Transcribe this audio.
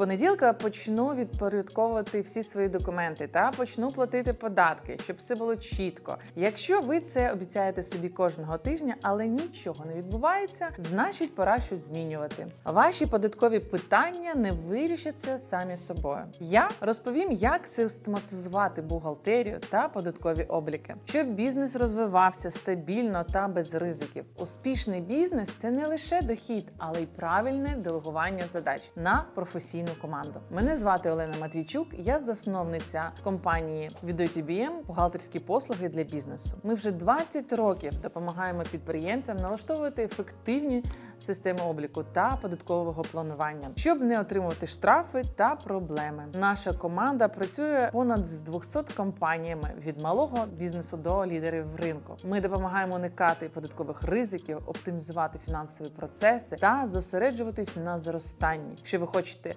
понеділка почну відпорядковувати всі свої документи та почну платити податки, щоб все було чітко. Якщо ви це обіцяєте собі кожного тижня, але нічого не відбувається, значить пора щось змінювати. Ваші податкові питання не вирішаться самі собою. Я розповім, як систематизувати бухгалтерію та податкові обліки, щоб бізнес розвивався стабільно та без ризиків. Успішний бізнес це не лише дохід, але й правильне делегування задач на професійну команду. Мене звати Олена Матвійчук, я засновниця компанії VidoTBM бухгалтерські послуги для бізнесу. Ми вже 20 років допомагаємо підприємцям налаштовувати ефективні системи обліку та податкового планування, щоб не отримувати штрафи та проблеми. Наша команда працює понад з 200 компаніями від малого бізнесу до лідерів ринку. Ми допомагаємо уникати податкових ризиків, оптимізувати фінансові процеси та зосереджуватись на зростанні. Якщо ви хочете